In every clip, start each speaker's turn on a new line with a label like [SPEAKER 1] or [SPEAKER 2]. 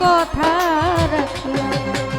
[SPEAKER 1] কথা রাখলাম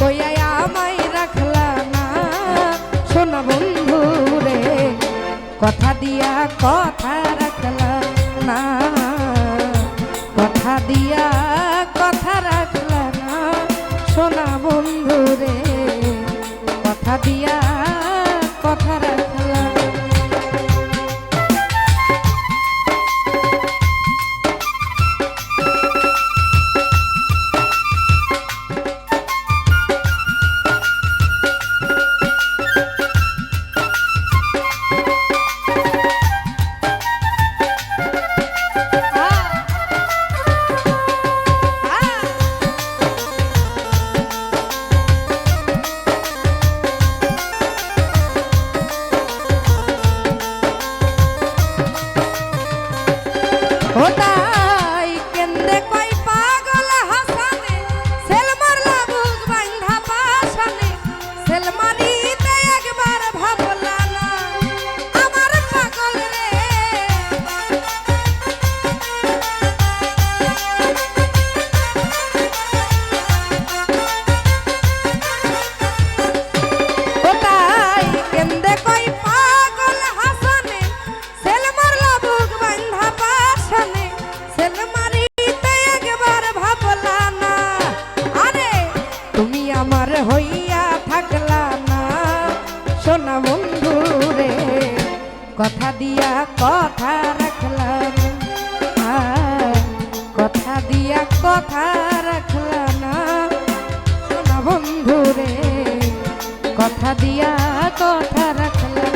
[SPEAKER 1] কইয়া আমায় রাখলা না। শোনা বন্ধু রে, কথা দিয়া কথা রাখলা না। কথা দিয়া কথা রাখলা না। শোনা বন্ধু রে, কথা দিয়া দিয়া কথা রাখলাম। কথা দিয়া কথা রাখলাম শোনা বন্ধু কথা দিয়া কথা রাখলাম।